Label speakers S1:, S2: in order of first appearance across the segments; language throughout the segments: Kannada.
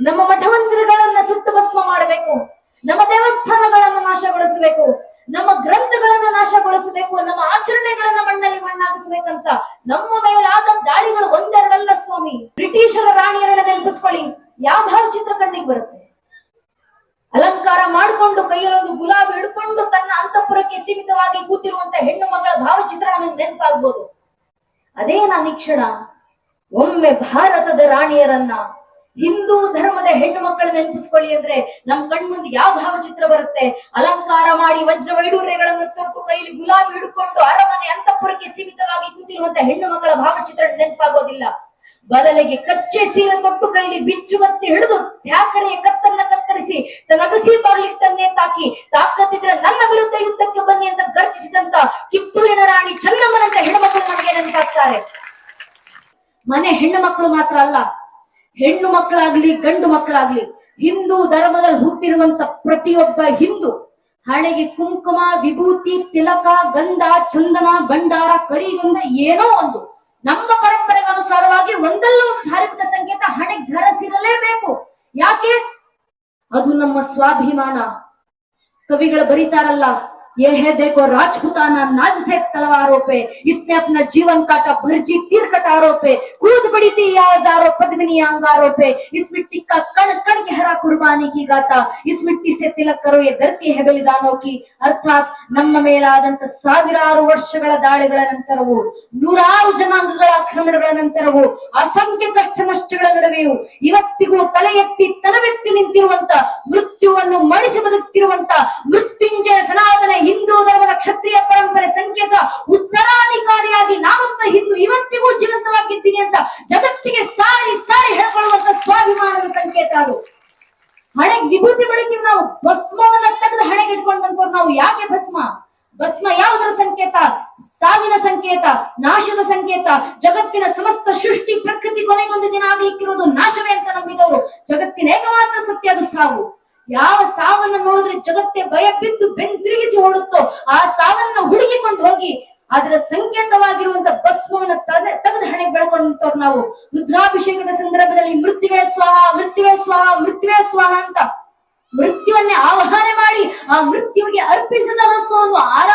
S1: ನಮ್ಮ ಮಠಮಂದಿರಗಳನ್ನ ಸುಟ್ಟು ಭಸ್ಮ ಮಾಡಬೇಕು. ನಮ್ಮ ದೇವಸ್ಥಾನಗಳನ್ನು ನಾಶಗೊಳಿಸಬೇಕು. ನಮ್ಮ ಗ್ರಂಥಗಳನ್ನ ನಾಶಗೊಳಿಸಬೇಕು. ನಮ್ಮ ಆಚರಣೆಗಳನ್ನ ಮಣ್ಣಲ್ಲಿ ಮಣ್ಣಾಗಿಸಬೇಕಂತ ನಮ್ಮ ಮೇಲಾದ ದಾಳಿಗಳು ಒಂದೆರಡಲ್ಲ ಸ್ವಾಮಿ. ಬ್ರಿಟಿಷರ ರಾಣಿಯರನ್ನ ನೆನಪಿಸ್ಕೊಳ್ಳಿ. ಯಾವ ಚಿತ್ರ ಕಣ್ಣಿಗೆ ಬರುತ್ತೆ? ಅಲಂಕಾರ ಮಾಡಿಕೊಂಡು ಕೈಯಲ್ಲೊಂದು ಗುಲಾಬಿ ಹಿಡ್ಕೊಂಡು ತನ್ನ ಅಂತಃಪುರಕ್ಕೆ ಸೀಮಿತವಾಗಿ ಕೂತಿರುವಂತ ಹೆಣ್ಣು ಮಕ್ಕಳ ಭಾವಚಿತ್ರ ನಮಗೆ ನೆನಪಾಗ್ಬೋದು. ಅದೇ ನಾನು ಈ ಕ್ಷಣ ಒಮ್ಮೆ ಭಾರತದ ರಾಣಿಯರನ್ನ ಹಿಂದೂ ಧರ್ಮದ ಹೆಣ್ಣು ಮಕ್ಕಳು ನೆನಪಿಸ್ಕೊಳ್ಳಿ ಅಂದ್ರೆ ನಮ್ ಕಣ್ಮುಂದೆ ಯಾವ ಭಾವಚಿತ್ರ ಬರುತ್ತೆ? ಅಲಂಕಾರ ಮಾಡಿ ವಜ್ರ ವೈಡೂರ್ಯಗಳನ್ನು ತೊಟ್ಟು ಕೈಲಿ ಗುಲಾಬಿ ಹಿಡ್ಕೊಂಡು ಅರಮನೆ ಅಂತಪುರಕ್ಕೆ ಸೀಮಿತವಾಗಿ ಕೂತಿರುವಂತಹ ಹೆಣ್ಣು ಮಕ್ಕಳ ಭಾವಚಿತ್ರ ನೆನಪಾಗೋದಿಲ್ಲ. ಬದಲಿಗೆ ಕಚ್ಚೆ ಸೀರೆ ತೊಟ್ಟು ಕೈಲಿ ಬಿಚ್ಚು ಕತ್ತಿ ಹಿಡಿದು ತ್ಯಾಕರೆಯ ಕತ್ತನ್ನ ಕತ್ತರಿಸಿ ತನ್ನ ಅಗಸಿ ತನ್ನೇ ತಾಕಿ ತಾಕತ್ತಿದ್ರೆ ನನ್ನ ವಿರುದ್ಧ ಯುದ್ಧಕ್ಕೆ ಬನ್ನಿ ಅಂತ ಗರ್ಜಿಸಿದಂತ ಕಿತ್ತೂರಿನ ರಾಣಿ ಚನ್ನಮ್ಮನಂತ ಹೆಣ್ಣು ಮಕ್ಕಳು ನಮಗೆ ನೆನಪಾಗ್ತಾರೆ. ಮನೆ ಹೆಣ್ಣು ಮಕ್ಕಳು ಮಾತ್ರ ಅಲ್ಲ ಹೆಣ್ಣು ಮಕ್ಕಳಾಗ್ಲಿ, ಗಂಡು ಮಕ್ಕಳಾಗ್ಲಿ, ಹಿಂದೂ ಧರ್ಮದಲ್ಲಿ ಹುಟ್ಟಿರುವಂತ ಪ್ರತಿಯೊಬ್ಬ ಹಿಂದೂ, ಹಣೆಗೆ ಕುಂಕುಮ, ವಿಭೂತಿ, ತಿಲಕ, ಗಂಧ, ಚಂದನ, ಭಂಡಾರ ಕರಿಗಂಧ ಏನೋ ಒಂದು, ನಮ್ಮ ಪರಂಪರೆಗೆ ಅನುಸಾರವಾಗಿ ಒಂದಲ್ಲ ಒಂದು ಧಾರ್ಮಿಕ ಸಂಕೇತ ಹಣೆಗೆ ಧರಿಸಿರಲೇಬೇಕು. ಯಾಕೆ? ಅದು ನಮ್ಮ ಸ್ವಾಭಿಮಾನ. ಕವಿಗಳು ಬರೀತಾರಲ್ಲ ये है देखो राजपुताना नाज से तलवारों पे इसने अपना जीवन काटा भरजी तीर कटारों पे कूद पड़ी थी ये हजारों पद्मिनी अंगारों पे इस मिट्टी का कण कण गहरा कुर्बानी की गाता इस मिट्टी से तिलक करो ये धरती है बलिदानों की ಅರ್ಥಾತ್ ನಮ್ಮ ಮೇಲಾದಂತ ಸಾವಿರಾರು ವರ್ಷಗಳ ದಾಳಿಗಳ ನಂತರವು ನೂರಾರು ಜನಾಂಗಗಳ ಆಕ್ರಮಣಗಳ ನಂತರವು ಅಸಂಖ್ಯ ಕಷ್ಟ ನಷ್ಟಗಳ ನಡುವೆಯೂ ಇವತ್ತಿಗೂ ತಲೆ ಎತ್ತಿ ತನವೆತ್ತಿ ನಿಂತಿರುವಂತ ಮೃತ್ಯುವನ್ನು ಮಣಿಸಿ ಬದುಕ್ತಿರುವಂತ ಮೃತ್ಯುಂಜಯ ಸಾವು? ಯಾವ ಸಾವನ್ನ ನೋಡಿದ್ರೆ ಜಗತ್ತೇ ಭಯ ಬಿದ್ದು ಬೆಂತಿರುಗಿಸಿ ಹೊಡುತ್ತೋ ಆ ಸಾವನ್ನ ಹುಡುಕಿಕೊಂಡು ಹೋಗಿ ಅದರ ಸಂಕೇತವಾಗಿರುವಂತ ಭಸ್ಮವನ್ನ ತದೆ ತೆಗೆದು ಹಣೆ ಬೆಳ್ಕೊಂಡವ್ರು ನಾವು. ರುದ್ರಾಭಿಷೇಕದ ಸಂದರ್ಭದಲ್ಲಿ ಮೃತ್ಯುವೇ ಸ್ವಾಹ ಮೃತ್ಯುವೇ ಸ್ವಾಹ ಮೃತ್ಯುವೇ ಸ್ವಾಹ ಅಂತ ಮೃತ್ಯುವನ್ನೇ ಆವಾಹನೆ ಮಾಡಿ ಆ ಮೃತ್ಯುವಿಗೆ ಅರ್ಪಿಸಿದ ರಸವನ್ನು ಆರಾಧಿಸಿದಂತವ್ರು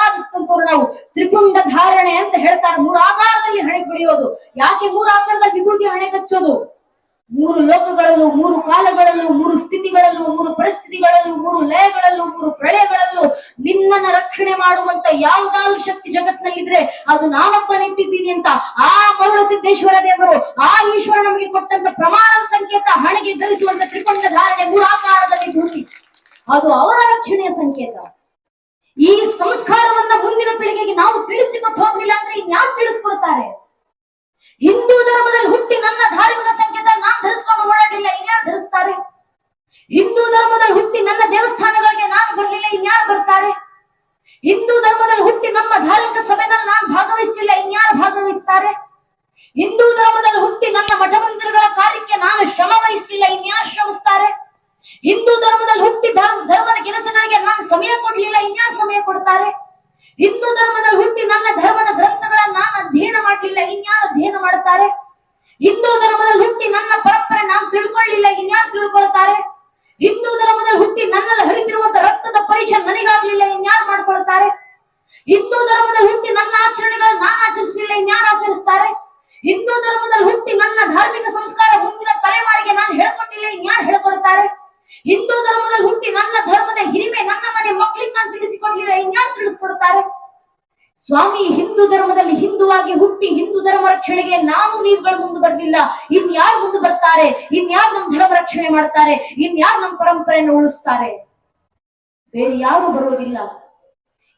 S1: ಹಣೆಗೆ ಧರಿಸುವಂತ ತ್ರಿಕೊಂಡ ಧಾರಣೆ ಮೂರಾಕಾರದಲ್ಲಿ ಭೂಮಿ ಅದು ಅವರ ರಕ್ಷಣೆಯ ಸಂಕೇತ. ಈ ಸಂಸ್ಕಾರವನ್ನ ಮುಂದಿನ ಪೀಳಿಗೆಗೆ ನಾವು ತಿಳಿಸಿಕೊಟ್ಟು ಹೋಗ್ಲಿಲ್ಲ ಅಂದ್ರೆ ಇನ್ಯಾರು ತಿಳಿಸ್ಕೊಡ್ತಾರೆ? ಹಿಂದೂ ಧರ್ಮದಲ್ಲಿ ಹುಟ್ಟಿ ನನ್ನ ಧಾರ್ಮಿಕ ಸಂಕೇತ ನಾನ್ ಧರಿಸ್ಕೊಂಡು ಓಡಾಡಿಲ್ಲ ಇನ್ಯಾರು ಧರಿಸ್ತಾರೆ? ಹಿಂದೂ ಧರ್ಮದಲ್ಲಿ ಹುಟ್ಟಿ ನನ್ನ ದೇವಸ್ಥಾನಗಳಿಗೆ ನಾನು ಬರಲಿಲ್ಲ ಇನ್ಯಾರು ಬರ್ತಾರೆ? ಹಿಂದೂ ಧರ್ಮದಲ್ಲಿ ಹುಟ್ಟಿ ನಮ್ಮ ಧಾರ್ಮಿಕ ಸಭೆನಲ್ಲಿ ನಾನು ಭಾಗವಹಿಸಲಿಲ್ಲ ಇನ್ಯಾರು ಭಾಗವಹಿಸ್ತಾರೆ ಹಿಂದೂ ಧರ್ಮದಲ್ಲಿ ಹುಟ್ಟಿ ನನ್ನ ಮಠಮಂದಿರಗಳ ಕಾರ್ಯಕ್ಕೆ ನಾನು ಶ್ರಮ ವಹಿಸಲಿಲ್ಲ ಇನ್ಯಾರು ಶ್ರಮಿಸ್ತಾರೆ ಹಿಂದೂ ಧರ್ಮದಲ್ಲಿ ಹುಟ್ಟಿ ಧರ್ಮ, ಧರ್ಮದ ಕೆಲಸಗಳಿಗೆ ನಾನು ಸಮಯ ಕೊಡ್ಲಿಲ್ಲ, ಇನ್ಯಾರು ಸಮಯ ಕೊಡ್ತಾರೆ? ಹಿಂದೂ ಧರ್ಮದಲ್ಲಿ ಹುಟ್ಟಿ ನನ್ನ ಧರ್ಮದ ಗ್ರಂಥಗಳನ್ನ ನಾನು ಅಧ್ಯಯನ ಮಾಡ್ಲಿಲ್ಲ, ಇನ್ಯಾರು ಅಧ್ಯಯನ ಮಾಡ್ತಾರೆ? ಹಿಂದೂ ಧರ್ಮದಲ್ಲಿ ಹುಟ್ಟಿ ನನ್ನ ಪರಂಪರೆ ನಾನು ತಿಳ್ಕೊಳ್ಳಿಲ್ಲ, ಇನ್ಯಾರು ತಿಳ್ಕೊಳ್ತಾರೆ? ಹಿಂದೂ ಧರ್ಮದಲ್ಲಿ ಹುಟ್ಟಿ ನನ್ನಲ್ಲಿ ಹರಿತಿರುವಂತ ರಕ್ತದ ಪರೀಕ್ಷೆ ನನಗಾಗ್ಲಿಲ್ಲ, ಇನ್ಯಾರು ಮಾಡ್ಕೊಳ್ತಾರೆ? ಹಿಂದೂ ಧರ್ಮದಲ್ಲಿ ಹುಟ್ಟಿ ನನ್ನ ಆಚರಣೆಗಳನ್ನ ನಾನು ಆಚರಿಸಲಿಲ್ಲ, ಇನ್ಯಾರು ಆಚರಿಸ್ತಾರೆ? ಹಿಂದೂ ಧರ್ಮದಲ್ಲಿ ಹುಟ್ಟಿ ನನ್ನ ಧಾರ್ಮಿಕ ಸಂಸ್ಕಾರ ಮುಂದಿನ ತಲೆಮಾರಿಗೆ ನಾನು ಹೇಳ್ಕೊಟ್ಟಿಲ್ಲ, ಇನ್ಯಾರು ಹೇಳ್ಕೊಳ್ತಾರೆ? ಹಿಂದೂ ಧರ್ಮದಲ್ಲಿ ಹುಟ್ಟಿ ನನ್ನ ಧರ್ಮದ ಹಿರಿಮೆ ನನ್ನ ಮನೆ ಮಕ್ಕಳಿಗೆ ನಾನು ತಿಳಿಸಿಕೊಡ್ಲಿಲ್ಲ ಇನ್ಯಾರು ತಿಳಿಸ್ಕೊಡ್ತಾರೆ? ಸ್ವಾಮಿ, ಹಿಂದೂ ಧರ್ಮದಲ್ಲಿ ಹಿಂದುವಾಗಿ ಹುಟ್ಟಿ ಹಿಂದೂ ಧರ್ಮ ರಕ್ಷಣೆಗೆ ನಾನು ನೀವುಗಳು ಮುಂದೆ ಬರ್ಲಿಲ್ಲ. ಇನ್ಯಾರು ಮುಂದೆ ಬರ್ತಾರೆ? ಇನ್ಯಾರು ನಮ್ಮ ಧರ್ಮ ರಕ್ಷಣೆ ಮಾಡ್ತಾರೆ? ಇನ್ಯಾರು ನಮ್ಮ ಪರಂಪರೆಯನ್ನು ಉಳಿಸ್ತಾರೆ? ಬೇರೆ ಯಾರು ಬರೋದಿಲ್ಲ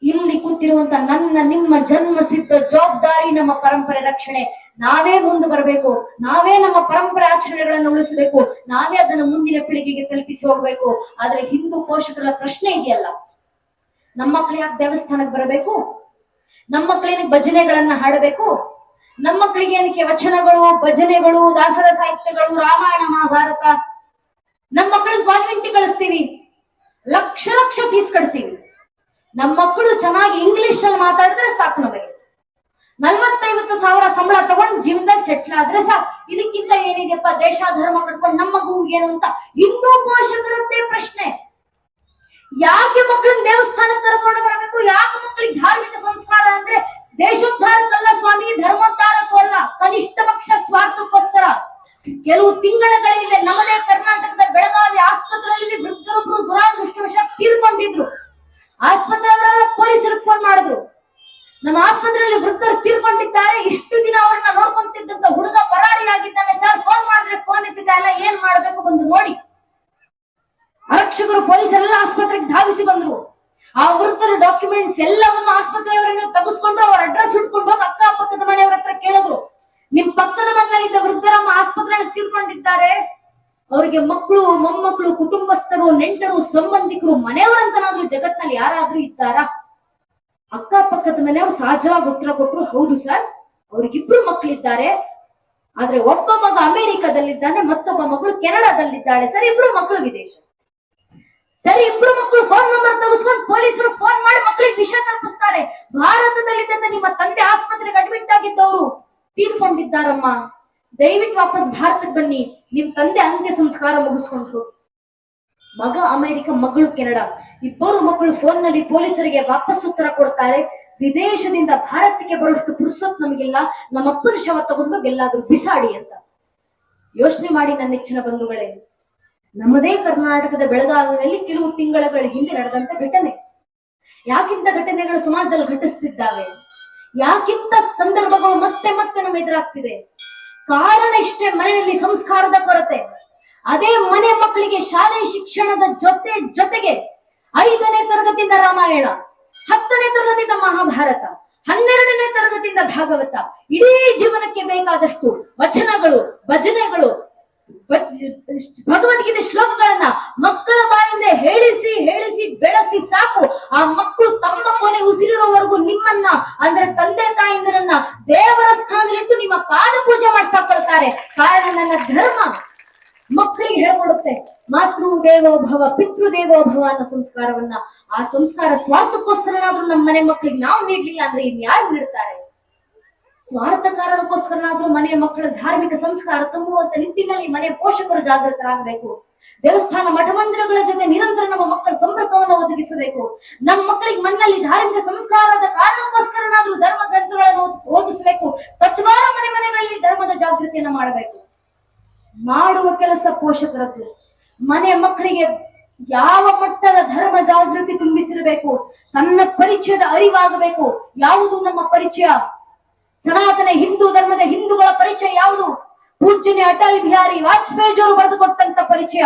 S1: ಇಲ್ಲಿ ಕೂತಿರುವಂತ ನನ್ನ ನಿಮ್ಮ ಜನ್ಮ ಸಿದ್ಧ ಜವಾಬ್ದಾರಿ ನಮ್ಮ ಪರಂಪರೆ ರಕ್ಷಣೆ. ನಾವೇ ಮುಂದೆ ಬರಬೇಕು. ನಾವೇ ನಮ್ಮ ಪರಂಪರೆ ಆಚರಣೆಗಳನ್ನು ಉಳಿಸಬೇಕು. ನಾವೇ ಅದನ್ನು ಮುಂದಿನ ಪೀಳಿಗೆಗೆ ತಲುಪಿಸಿ ಹೋಗ್ಬೇಕು. ಆದ್ರೆ ಹಿಂದೂ ಪೋಷಕರ ಪ್ರಶ್ನೆ ಇದೆಯಲ್ಲ? ನಮ್ಮ ಮಕ್ಕಳು ಯಾಕೆ ದೇವಸ್ಥಾನಕ್ಕೆ ಬರಬೇಕು? ನಮ್ಮ ಮಕ್ಕಳಿಗೆ ಭಜನೆಗಳನ್ನ ಹಾಡಬೇಕು? ನಮ್ಮ ಮಕ್ಕಳಿಗೆ ಏನಕ್ಕೆ ವಚನಗಳು, ಭಜನೆಗಳು, ದಾಸರ ಸಾಹಿತ್ಯಗಳು, ರಾಮಾಯಣ, ಮಹಾಭಾರತ? ನಮ್ಮ ಮಕ್ಕಳನ್ನ ಕಾನ್ವೆಂಟ್ ಕಳಿಸ್ತೀವಿ. ಲಕ್ಷ ಲಕ್ಷ ಫೀಸ್ ಕಟ್ತೀವಿ. ನಮ್ಮ ಮಕ್ಕಳು ಚೆನ್ನಾಗಿ ಇಂಗ್ಲಿಷ್ ಅಲ್ಲಿ ಮಾತಾಡಿದ್ರೆ ಸಾಕು ನಮಗೆ. ನಲ್ವತ್ತೈವತ್ತು ಸಾವಿರ ಸಂಬಳ ತಗೊಂಡು ಜೀವನದಲ್ಲಿ ಸೆಟ್ಲ್ ಆದ್ರೆ ಸಾಕು. ಇದಕ್ಕಿಂತ ಏನಿದೆಯಪ್ಪ? ದೇಶ, ಧರ್ಮ ಕಟ್ಕೊಂಡು ನಮ್ಮ ಮಗು ಏನು ಅಂತ? ಹಿಂದೂ ಪೋಷಕರದ್ದೇ ಪ್ರಶ್ನೆ. ಯಾಕೆ ಮಕ್ಕಳನ್ನ ದೇವಸ್ಥಾನ ಕರ್ಕೊಂಡು ಬರಬೇಕು? ಯಾಕೆ ಮಕ್ಕಳಿಗೆ ಧಾರ್ಮಿಕ ಸಂಸ್ಕಾರ ಅಂದ್ರೆ ದೇಶೋದ್ಧಾರಕ್ಕಲ್ಲ ಸ್ವಾಮಿ, ಧರ್ಮೋದ್ಧಾರಕ್ಕೂ ಅಲ್ಲ, ಕನಿಷ್ಠ ಪಕ್ಷ ಸ್ವಾರ್ಥಕ್ಕೋಸ್ಕರ. ಕೆಲವು ತಿಂಗಳುಗಳಿವೆ ನಮ್ಮದೇ ಕರ್ನಾಟಕದ ಬೆಳಗಾವಿ ಆಸ್ಪತ್ರೆಯಲ್ಲಿ ವೃದ್ಧರೊಬ್ಬರು ದುರಾದೃಷ್ಟವಶ ತೀರ್ಕೊಂಡಿದ್ರು ಆಸ್ಪತ್ರೆಯವರೆಲ್ಲ ಪೊಲೀಸರಿಗೆ ಫೋನ್ ಮಾಡಿದ್ರು ನಮ್ಮ ಆಸ್ಪತ್ರೆಯಲ್ಲಿ ವೃದ್ಧರು ತೀರ್ಕೊಂಡಿದ್ದಾರೆ ಇಷ್ಟು ದಿನ ಅವ್ರನ್ನ ನೋಡ್ಕೊಂತಿದ್ದಂತ ಹುಡುಗ ಪರಾರಿಯಾಗಿದ್ದಾನೆ ಸರ್ ಫೋನ್ ಮಾಡಿದ್ರೆ ಫೋನ್ ಎತ್ತಿದ ಇಲ್ಲ ಏನ್ ಮಾಡ್ಬೇಕು ಬಂದು ನೋಡಿ ಆರಕ್ಷಕರು ಪೊಲೀಸರೆಲ್ಲ ಆಸ್ಪತ್ರೆಗೆ ಧಾವಿಸಿ ಬಂದ್ರು ಆ ವೃದ್ಧರ ಡಾಕ್ಯುಮೆಂಟ್ಸ್ ಎಲ್ಲವನ್ನು ಆಸ್ಪತ್ರೆಯವರನ್ನು ತೆಗೆಸ್ಕೊಂಡು ಅವ್ರ ಅಡ್ರೆಸ್ ಇಟ್ಕೊಂಡು ಹೋಗಿ ಅಕ್ಕಪಕ್ಕದ ಮನೆಯವರ ಹತ್ರ ಕೇಳಿದ್ರು. ನಿಮ್ ಪಕ್ಕದ ಮನೆಯಲ್ಲಿದ್ದ ವೃದ್ಧರಮ್ಮ ಆಸ್ಪತ್ರೆಯಲ್ಲಿ ತೀರ್ಕೊಂಡಿದ್ದಾರೆ. ಅವರಿಗೆ ಮಕ್ಕಳು, ಮೊಮ್ಮಕ್ಕಳು, ಕುಟುಂಬಸ್ಥರು, ನೆಂಟರು, ಸಂಬಂಧಿಕರು, ಮನೆಯವರಂತನಾದ್ರೂ ಜಗತ್ನಲ್ಲಿ ಯಾರಾದ್ರೂ ಇದ್ದಾರಾ? ಅಕ್ಕಪಕ್ಕದ ಮನೆಯವರು ಸಹಜವಾಗಿ ಉತ್ತರ ಕೊಟ್ರು, ಹೌದು ಸರ್, ಅವ್ರಿಗಿಬ್ರು ಮಕ್ಕಳಿದ್ದಾರೆ. ಆದ್ರೆ ಒಬ್ಬ ಮಗ ಅಮೆರಿಕದಲ್ಲಿದ್ದಾನೆ, ಮತ್ತೊಬ್ಬ ಮಗಳು ಕೆನಡಾದಲ್ಲಿದ್ದಾಳೆ. ಸರ್, ಇಬ್ರು ಮಕ್ಕಳು ವಿದೇಶ. ಸರಿ, ಇಬ್ರು ಮಕ್ಕಳು ಫೋನ್ ನಂಬರ್ ತೆಗೆಸ್ಕೊಂಡು ಪೊಲೀಸರು ಫೋನ್ ಮಾಡಿ ತೀರ್ಕೊಂಡಿದ್ದಾರಮ್ಮ ದಯವಿಟ್ಟು ವಾಪಸ್ ಭಾರತಕ್ಕೆ ಬನ್ನಿ. ನಿಮ್ ತಂದೆ ಅಂತ್ಯ ಸಂಸ್ಕಾರ ಮುಗಿಸ್ಕೊಂಡ್ರು. ಮಗ ಅಮೆರಿಕ, ಮಗಳು ಕೆನಡಾ. ಇಬ್ಬರು ಮಕ್ಕಳು ಫೋನ್ನಲ್ಲಿ ಪೊಲೀಸರಿಗೆ ವಾಪಸ್ ಉತ್ತರ ಕೊಡ್ತಾರೆ. ವಿದೇಶದಿಂದ ಭಾರತಕ್ಕೆ ಬರುವಷ್ಟು ಪುರುಸತ್ ನಮಗಿಲ್ಲ. ನಮ್ಮಪ್ಪನ ಶವ ತಗೊಂಡು ಎಲ್ಲಾದ್ರೂ ಬಿಸಾಡಿ ಅಂತ. ಯೋಚನೆ ಮಾಡಿ ನನ್ನ ನೆಚ್ಚಿನ ಬಂಧುಗಳೇ. ನಮ್ಮದೇ ಕರ್ನಾಟಕದ ಬೆಳಗಾವಿಯಲ್ಲಿ ಕೆಲವು ತಿಂಗಳ ಹಿಂದೆ ನಡೆದಂತ ಘಟನೆ. ಯಾಕಿಂತ ಘಟನೆಗಳು ಸಮಾಜದಲ್ಲಿ ಘಟಿಸ್ತಿದ್ದಾವೆ? ಯಾಕಿಂತ ಸಂದರ್ಭಗಳು ಮತ್ತೆ ಮತ್ತೆ ನಮ್ಮ ಎದುರಾಗ್ತಿದೆ ಕಾರಣ ಇಷ್ಟೇ ಮನೆಯಲ್ಲಿ ಸಂಸ್ಕಾರದ ಕೊರತೆ. ಅದೇ ಮನೆ ಮಕ್ಕಳಿಗೆ ಶಾಲೆ ಶಿಕ್ಷಣದ ಜೊತೆ ಜೊತೆಗೆ ಐದನೇ ತರಗತಿಯಿಂದ ರಾಮಾಯಣ, ಹತ್ತನೇ ತರಗತಿಯಿಂದ ಮಹಾಭಾರತ, ಹನ್ನೆರಡನೇ ತರಗತಿಯಿಂದ ಭಾಗವತ. ಇಡೀ ಜೀವನಕ್ಕೆ ಬೇಕಾದಷ್ಟು ವಚನಗಳು, ಭಜನೆಗಳು ಭಗವದ್ಗೀತೆ ಶ್ಲೋಕಗಳನ್ನ ಮಕ್ಕಳ ಬಾಯಿಂದ ಹೇಳಿಸಿ ಹೇಳಿಸಿ, ಬೆಳೆಸಿ ಸಾಕು. ಆ ಮಕ್ಕಳು ತಮ್ಮ ಕೊನೆ ಉಸಿರಿರೋವರೆಗೂ ನಿಮ್ಮನ್ನ, ಅಂದ್ರೆ ತಂದೆ ತಾಯಿಂದರನ್ನ ದೇವರ ಸ್ಥಾನದಲ್ಲಿಟ್ಟು ನಿಮ್ಮ ಪಾದ ಪೂಜೆ ಮಾಡ್ಸಾ ಬರ್ತಾರೆ ಕಾರಣ ನನ್ನ ಧರ್ಮ. ಮಕ್ಕಳಿಗೆ ಹೇಳ್ಕೊಡುತ್ತೆ ಮಾತೃ ದೇವೋಭವ ಪಿತೃ ದೇವೋಭವ ಅನ್ನೋ ಸಂಸ್ಕಾರವನ್ನ. ಆ ಸಂಸ್ಕಾರ ಸ್ವಾರ್ಥಕ್ಕೋಸ್ಕರನಾದ್ರೂ ನಮ್ಮ ಮನೆ ಮಕ್ಕಳಿಗೆ ನಾವು ನೀಡ್ಲಿಲ್ಲ ಅಂದ್ರೆ ಇನ್ ಯಾರು ನೀಡ್ತಾರೆ? ಸ್ವಾರ್ಥ ಕಾರಣಕ್ಕೋಸ್ಕರನಾದ್ರೂ ಮನೆಯ ಮಕ್ಕಳ ಧಾರ್ಮಿಕ ಸಂಸ್ಕಾರ ತುಂಬುವಂತ ನಿಟ್ಟಿನಲ್ಲಿ ಮನೆ ಪೋಷಕರು ಜಾಗೃತರಾಗಬೇಕು. ದೇವಸ್ಥಾನ ಮಠ ಮಂದಿರಗಳ ಜೊತೆ ನಿರಂತರ ನಮ್ಮ ಮಕ್ಕಳ ಸಂಪರ್ಕವನ್ನು ಒದಗಿಸಬೇಕು. ನಮ್ಮ ಮಕ್ಕಳಿಗೆ ಮನೆಯಲ್ಲಿ ಧಾರ್ಮಿಕ ಸಂಸ್ಕಾರದ ಕಾರಣಕ್ಕೋಸ್ಕರನಾದ್ರೂ ಧರ್ಮ ಗ್ರಂಥಗಳನ್ನು ಓದ್- ಓದಿಸಬೇಕು. ಪ್ರತಿವಾರ ಮನೆ ಮನೆಗಳಲ್ಲಿ ಧರ್ಮದ ಜಾಗೃತಿಯನ್ನು ಮಾಡಬೇಕು. ಮಾಡುವ ಕೆಲಸ ಪೋಷಕರದ್ದು. ಮನೆ ಮಕ್ಕಳಿಗೆ ಯಾವ ಮಟ್ಟದ ಧರ್ಮ ಜಾಗೃತಿ ತುಂಬಿಸಿರಬೇಕು? ತನ್ನ ಪರಿಚಯದ ಅರಿವಾಗಬೇಕು. ಯಾವುದು ನಮ್ಮ ಪರಿಚಯ? ಸನಾತನ ಹಿಂದೂ ಧರ್ಮದ ಹಿಂದೂಗಳ ಪರಿಚಯ ಯಾವುದು? ಪೂಜ್ಯನೇ ಅಟಲ್ ಬಿಹಾರಿ ವಾಜಪೇಯಿಯವರು ಬರೆದುಕೊಟ್ಟಂತ ಪರಿಚಯ.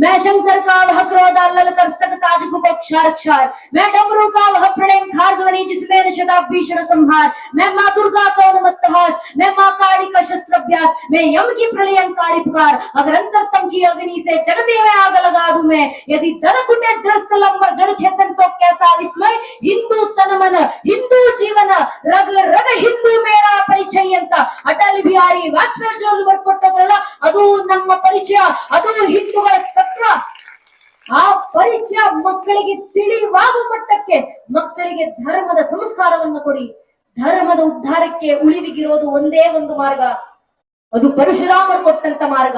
S1: मैं शंकर का वह क्रोध लल कर सकता को क्षार क्षार मैं डमरू का वह प्रणय खार ध्वनि जिसमें नशता भीषण संहार। मैं माँ दुर्गा का उन्मत्तहास मैं माँ काली का शस्त्र अभ्यास। मैं यम की प्रलयंकारी पुकार। अगर अंतर तम की अग्नि से जगते में आग लगा दू मैं। यदि दल कुटे ग्रस्त लंबर गण चेतन तो कैसा विस्मय? हिंदू तन मन, हिंदू जीवन। रग रग हिंदू मेरा परिचय अटल बिहारी वाजपेयी जो ಅದು ನಮ್ಮ ಪರಿಚಯ, ಅದು ಹಿಂದೂಗಳ ಸತ್ರ. ಆ ಪರಿಚಯ ಮಕ್ಕಳಿಗೆ ತಿಳಿವಾಗುವ ಮಟ್ಟಕ್ಕೆ ಮಕ್ಕಳಿಗೆ ಧರ್ಮದ ಸಂಸ್ಕಾರವನ್ನು ಕೊಡಿ. ಧರ್ಮದ ಉದ್ಧಾರಕ್ಕೆ ಉಳಿವಿಗಿರೋದು ಒಂದೇ ಒಂದು ಮಾರ್ಗ. ಅದು ಪರಶುರಾಮರು ಕೊಟ್ಟಂತ ಮಾರ್ಗ.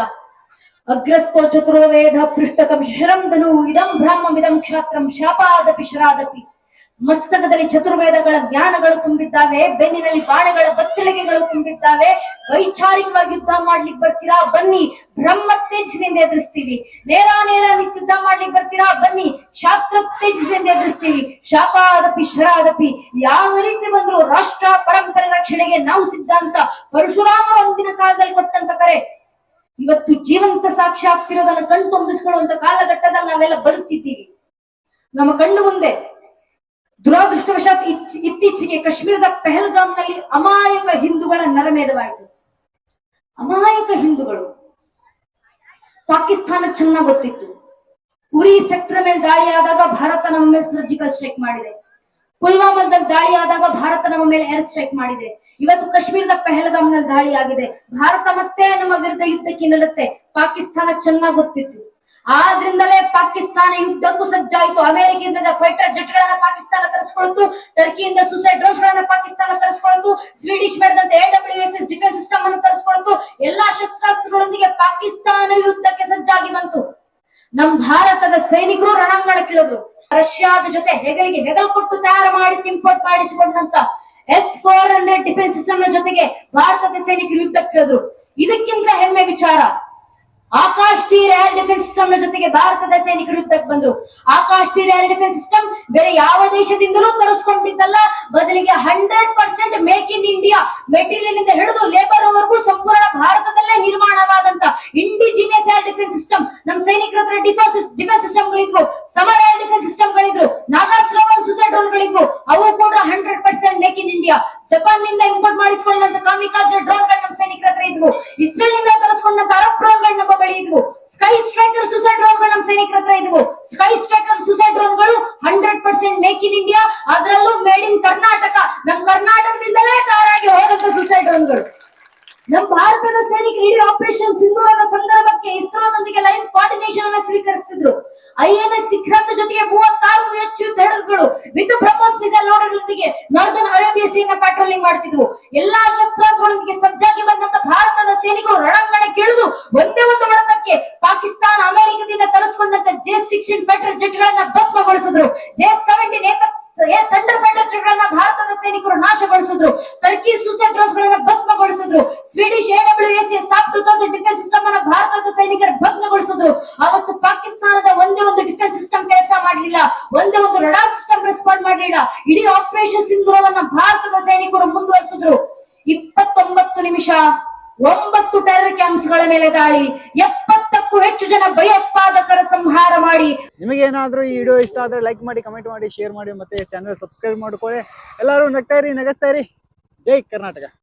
S1: ಅಗ್ರಸ್ತೋ ಚತುರೋ ವೇದ ಶರಂ ಧನು, ಇದಂ ಬ್ರಹ್ಮವಿದಂ ಕ್ಷಾತ್ರಂ ಶಾಪಾದಪಿ ಶರಾದಪಿ ಮಸ್ತಕದಲ್ಲಿ ಚತುರ್ವೇದಗಳ ಜ್ಞಾನಗಳು ತುಂಬಿದ್ದಾವೆ, ಬೆನ್ನಿನಲ್ಲಿ ಬಾಣಗಳ ಬತ್ತಲಿಗೆಗಳು ತುಂಬಿದ್ದಾವೆ. ವೈಚಾರಿಕವಾಗಿ ಯುದ್ಧ ಮಾಡ್ಲಿಕ್ಕೆ ಬರ್ತೀರಾ? ಬನ್ನಿ, ಬ್ರಹ್ಮ ತೇಜಸ್ಸಿನಿಂದ ಎದುರಿಸ್ತೀವಿ. ನೇರ ಯುದ್ಧ ಮಾಡ್ಲಿಕ್ಕೆ ಬರ್ತೀರಾ? ಬನ್ನಿ, ಶಾಸ್ತ್ರ ತೇಜಸ್ಸಿನಿಂದ ಎದುರಿಸ್ತೀವಿ. ಶಾಪಾದಪಿ ಶರಾದಪಿ ಯಾವ ರೀತಿ ಬಂದ್ರು ರಾಷ್ಟ್ರ ಪರಂಪರೆ ರಕ್ಷಣೆಗೆ ನಾವು ಸಿದ್ಧಾಂತ ಪರಶುರಾಮ ಒಂದಿನ ಕಾಲದಲ್ಲಿ ಕೊಟ್ಟಂತ ಕರೆ. ಇವತ್ತು ಜೀವಂತ ಸಾಕ್ಷಿ ಆಗ್ತಿರೋದನ್ನ ಕಣ್ ತುಂಬಿಸ್ಕೊಳ್ಳುವಂತ ಕಾಲಘಟ್ಟದಲ್ಲಿ ನಾವೆಲ್ಲ ಬರುತ್ತಿದ್ದೀವಿ ನಮ್ಮ ಕಣ್ಣು ಮುಂದೆ ದುರಾದೃಷ್ಟವಶಾತ್ ಇತ್ತೀಚೆಗೆ ಕಾಶ್ಮೀರದ ಪೆಹಲ್ಗಾಮ್ನಲ್ಲಿ ಅಮಾಯಕ ಹಿಂದೂಗಳ ನರಮೇಧವಾಯಿತು ಅಮಾಯಕ ಹಿಂದೂಗಳು. ಪಾಕಿಸ್ತಾನ ಚೆನ್ನಾಗ್ ಗೊತ್ತಿತ್ತು. ಉರಿ ಸೆಕ್ಟರ್ ಮೇಲೆ ದಾಳಿ ಆದಾಗ ಭಾರತ ನಮ್ಮ ಮೇಲೆ ಸರ್ಜಿಕಲ್ ಸ್ಟ್ರೈಕ್ ಮಾಡಿದೆ. ಪುಲ್ವಾಮಾದಲ್ಲಿ ದಾಳಿ ಆದಾಗ ಭಾರತ ನಮ್ಮ ಮೇಲೆ ಏರ್ ಸ್ಟ್ರೈಕ್ ಮಾಡಿದೆ. ಇವತ್ತು ಕಾಶ್ಮೀರದ ಪೆಹಲ್ಗಾಮ್ನಲ್ಲಿ ದಾಳಿ ಆಗಿದೆ. ಭಾರತ ಮತ್ತೆ ನಮ್ಮ ವಿರುದ್ಧ ಯುದ್ಧಕ್ಕೆ ನಿಲ್ಲುತ್ತೆ. ಪಾಕಿಸ್ತಾನ ಚೆನ್ನಾಗಿ ಗೊತ್ತಿತ್ತು. ಆದ್ರಿಂದಲೇ ಪಾಕಿಸ್ತಾನ ಯುದ್ಧಕ್ಕೂ ಸಜ್ಜಾಯಿತು. ಅಮೆರಿಕದಿಂದ ಫೈಟರ್ ಜೆಟ್ ಗಳನ್ನ ಪಾಕಿಸ್ತಾನ ತರಿಸ್ಕೊಳ್ತು ಟರ್ಕಿಯಿಂದ ಸುಸೈಡ್ ಡ್ರೋನ್ಸ್ ಗಳನ್ನ ಪಾಕಿಸ್ತಾನ ತರಿಸ್ಕೊಳ್ತು ಸ್ವೀಡಿಶ್ ಮಾಡಿದಂತ A W S S defence system ಅನ್ನು ತರಿಸ್ಕೊಳ್ತು ಎಲ್ಲಾ ಶಸ್ತ್ರಾಸ್ತ್ರಗಳೊಂದಿಗೆ ಪಾಕಿಸ್ತಾನ ಯುದ್ಧಕ್ಕೆ ಸಜ್ಜಾಗಿ ಬಂತು. ನಮ್ ಭಾರತದ ಸೈನಿಕರು ರಣಾಂಗಣಕ್ಕಿಳಿದ್ರು ರಷ್ಯಾದ ಜೊತೆ ಹೆಗಲಿಗೆ ಹೆಗಲ್ ಕೊಟ್ಟು ತಯಾರು ಮಾಡಿಸಿ ಇಂಪೋರ್ಟ್ ಮಾಡಿಸಿಕೊಂಡಂತ ಎಸ್ ಫೋರ್ ಹಂಡ್ರೆಡ್ ಡಿಫೆನ್ಸ್ ಸಿಸ್ಟಮ್ನ ಜೊತೆಗೆ ಭಾರತದ ಸೈನಿಕರು ಯುದ್ಧಕ್ಕಿಳಿದ್ರು ಇದಕ್ಕಿಂತ ಹೆಮ್ಮೆ ವಿಚಾರ ಆಕಾಶ್ ತೀರ್ ಏರ್ ಡಿಫೆನ್ಸ್ ಸಿಸ್ಟಮ್ನ ಜೊತೆಗೆ ಭಾರತದ ಸೈನಿಕರು ಯುದ್ಧಕ್ಕೆ ಬಂದ್ರು. ಆಕಾಶ್ ತೀರ್ ಏರ್ ಡಿಫೆನ್ಸ್ ಸಿಸ್ಟಮ್ ಬೇರೆ ಯಾವ ದೇಶದಿಂದಲೂ ತರಿಸ್ಕೊಂಡಿದ್ದಲ್ಲ ಬದಲಿಗೆ hundred percent make in India material ಇಂದ ಹಿಡಿದು ಲೇಬರ್ ವರೆಗೂ ಸಂಪೂರ್ಣ ಭಾರತದಲ್ಲೇ ನಿರ್ಮಾಣವಾದಂತ ಇಂಡಿಜಿನಿಯಸ್ ಏರ್ ಡಿಫೆನ್ಸ್ ಸಿಸ್ಟಮ್ ನಮ್ ಸೈನಿಕರ ಹತ್ರ ಡಿಫೆನ್ಸ್ ಡಿಫೆನ್ಸ್ ಸಿಸ್ಟಮ್ ಗಳಿದ್ವು ಸಮರ್ ಏರ್ ಡಿಫೆನ್ಸ್ ಸಿಸ್ಟಮ್ ಗಳಿದ್ರು ನಾಗಾಸ್ತ್ರವನ್ ಸುಸೈಡ್ ಡ್ರೋನ್ ಗಳಿದ್ವು ಅವು ಕೂಡ hundred percent make in India ಜಪಾನ್ನಿಂದ import ಮಾಡಿಸಿಕೊಂಡಂತ ಕಾಮಿಕಾಜ್ ಡ್ರೋನ್ಗಳು ನಮ್ಮ ಸೈನಿಕರ ಹತ್ರ ಇದ್ವು ಇಸ್ರೇಲ್ನಿಂದ ತರಿಸ್ಕೊಂಡಂತ ಅರಬ್ ಡ್ರೋನ್ಗಳು ನಮ್ಮ ಬಳಿ ಇದ್ವು ಸ್ಕೈ ಸ್ಟ್ರೈಕರ್ ಸುಸೈಡ್ ಡ್ರೋನ್ಗಳು ನಮ್ಮ ಸೈನಿಕರ ಹತ್ರ ಇದ್ವು. ಸ್ಕೈ ಸ್ಟ್ರೈಕರ್ ಸುಸೈಡ್ ಡ್ರೋನ್ಗಳು hundred percent make in India ಅದರಲ್ಲೂ ಮೇಡ್ ಇನ್ ಕರ್ನಾಟಕ. ನಮ್ಮ ಕರ್ನಾಟಕದಿಂದಲೇ ತಯಾರಾಗಿ ಹೋದಂತ ಸುಸೈಡ್ ಡ್ರೋನ್ಗಳು ನಮ್ಮ ಭಾರತದ ಸೈನಿಕರು ಇಡೀ ಆಪರೇಷನ್ ಸಿಂಧೂರದ ಸಂದರ್ಭಕ್ಕೆ ಇಸ್ರೋದೊಂದಿಗೆ ಲೈನ್ ಕೋಆರ್ಡಿನೇಷನ್ ಅನ್ನು ಸ್ವೀಕರಿಸುತ್ತಿದ್ರು ಐಎನ್ಎಸ್ ವಿಕ್ರಾಂತ್ ಜೊತೆಗೆ ಮೂವತ್ತಾರು ಹೆಚ್ಚು ಯುದ್ಧ ಹಡಗುಗಳು ವಿತ್ ಬ್ರಹ್ಮೋಸ್ ಮಿಸೈಲ್ ಲೋಡರ್ಗಳೊಂದಿಗೆ ನಾರ್ದನ್ ಅರೇಬಿಯಾ ಪ್ಯಾಟ್ರೋಲಿಂಗ್ ಮಾಡ್ತಿದ್ವು ಎಲ್ಲಾ ಶಸ್ತ್ರಾಸ್ತ್ರಗಳೊಂದಿಗೆ ಸಜ್ಜಾಗಿ ಬಂದಂತ ಭಾರತದ ಸೈನಿಕರು ರಣಾಂಗಣಕ್ಕೆ ಇಳಿದು ಒಂದೇ ಒಂದು ಹೊಡೆತಕ್ಕೆ ಪಾಕಿಸ್ತಾನ ಅಮೆರಿಕದಿಂದ ತರಿಸಿಕೊಂಡಂತ ಜೆ ಸಿಕ್ಸ್ಟೀನ್ ಪೆಟ್ರೋಲ್ ಜೆಟ್ಗಳನ್ನ ಭಸ್ಮಗೊಳಿಸಿದ್ರು. J seventeen thunder fighter jet ಗಳನ್ನ ಭಾರತದ ಸೈನಿಕರು ನಾಶಗೊಳಿಸಿದ್ರು. ಟರ್ಕಿ ಸೂಸೈಡ್ ಡ್ರೋನ್ಸ್ ಗಳನ್ನ ಭಸ್ಮಗೊಳಿಸಿದ್ರು. Swedish A W S S Saab two thousand defence system ಅನ್ನ ಭಾರತದ ಸೈನಿಕರು ಭಗ್ನಗೊಳಿಸಿದ್ರು. ಅವತ್ತು ಪಾಕಿಸ್ತಾನದ ಒಂದೇ ಒಂದು ಡಿಫೆನ್ಸ್ ಸಿಸ್ಟಮ್ ಕೆಲಸ ಮಾಡಲಿಲ್ಲ ಒಂದೇ ಒಂದು ರಡಾರ್ ಸಿಸ್ಟಮ್ ಮಾಡಲಿಲ್ಲ ಇಡೀ ಆಪರೇಷನ್ ಸಿಂಧೂರವನ್ನ ಭಾರತದ ಸೈನಿಕರು ಮುಂದುವರಿಸಿದ್ರು. ಇಪ್ಪತ್ತೊಂಬತ್ತು ನಿಮಿಷ, ಒಂಬತ್ತು ಟೆರರ್ ಕ್ಯಾಂಪ್ಸ್ಗಳ ಮೇಲೆ ದಾಳಿ, ಎಪ್ಪತ್ತಕ್ಕೂ ಹೆಚ್ಚು ಜನ ಭಯೋತ್ಪಾದಕರ ಸಂಹಾರ ಮಾಡಿ.
S2: ನಿಮಗೆ ಏನಾದ್ರೂ ಈ ವಿಡಿಯೋ ಇಷ್ಟ ಆದ್ರೆ ಲೈಕ್ ಮಾಡಿ ಕಮೆಂಟ್ ಮಾಡಿ ಶೇರ್ ಮಾಡಿ ಮತ್ತೆ ಚಾನಲ್ ಸಬ್ಸ್ಕ್ರೈಬ್ ಮಾಡ್ಕೊಳ್ಳಿ. ಎಲ್ಲರೂ ನಗ್ತಾ ಇರಿ, ನಗಸ್ತಾ ಇರಿ. ಜೈ ಕರ್ನಾಟಕ.